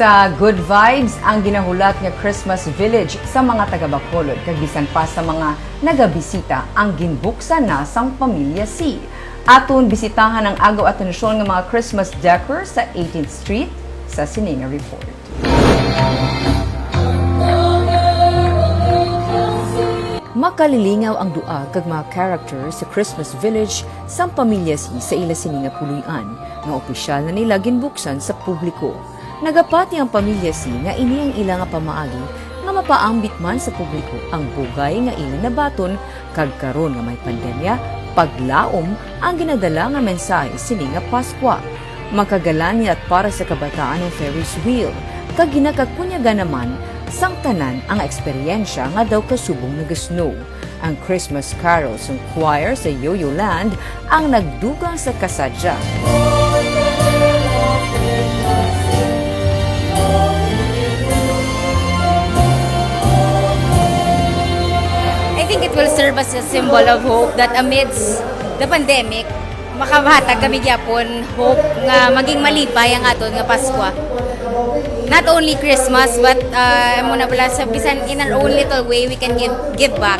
Sa Good Vibes ang ginahulat nga Christmas Village sa mga taga Bacolod kag bisan pa sa mga nagabisita ang ginbuksan na sang Pamilya C. Aton bisitahan ang agaw at nga mga Christmas decor sa 18th Street sa Sininga Report. Makalilingaw ang dua kag mga character sa Christmas Village sa pamilya si sa ila sininga puluyan nga opisyal na nila ginbuksan sa publiko. Nagapati ang pamilya si nga ini ang ila nga pamaagi nga mapaambit man sa publiko ang bugay nga ila nabaton kag karon nga may pandemya paglaom ang ginadala nga mensahe sini nga Paskwa. Makagalani at para sa kabataan ng Ferris wheel kag ginakagpunyaga naman sang tanan ang eksperyensya nga daw kasubong nagasnow. Ang Christmas carols ng choir sa Yoyo Land ang nagdugang sa kasadya. I it will serve as a symbol of hope that amidst the pandemic, makahatag kami gyapon hope nga maging malipay ang aton nga Pasko. Not only Christmas but uh, mo na pala sa bisan in our own little way we can give give back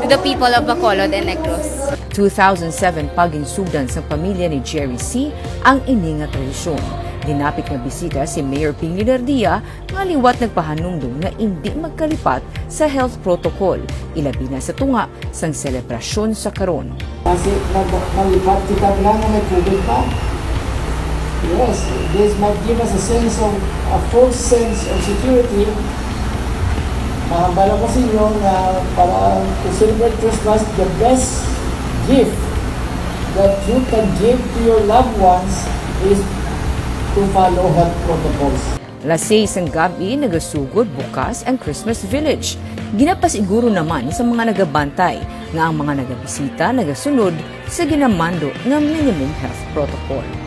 to the people of Bacolod and Negros. 2007 paginsudan sa pamilya ni Jerry C. ang ini nga tradisyon. Dinapit nga bisita si Mayor Ping Lidardia nga liwat nagpahanumdum nga hindi magkalipat sa health protocol, ilabi na sa tunga sang selebrasyon sa karon. Kasi nag- malipat kita na may COVID pa. Yes, this might give us a sense of, a false sense of security. Mahambala ko sa inyo na para to celebrate Christmas, the best gift that you can give to your loved ones is to follow health protocols. Lasay sang gabi nagasugod bukas ang Christmas Village. Ginapasiguro naman sa mga nagabantay nga ang mga nagabisita nagasunod sa ginamando ng minimum health protocol.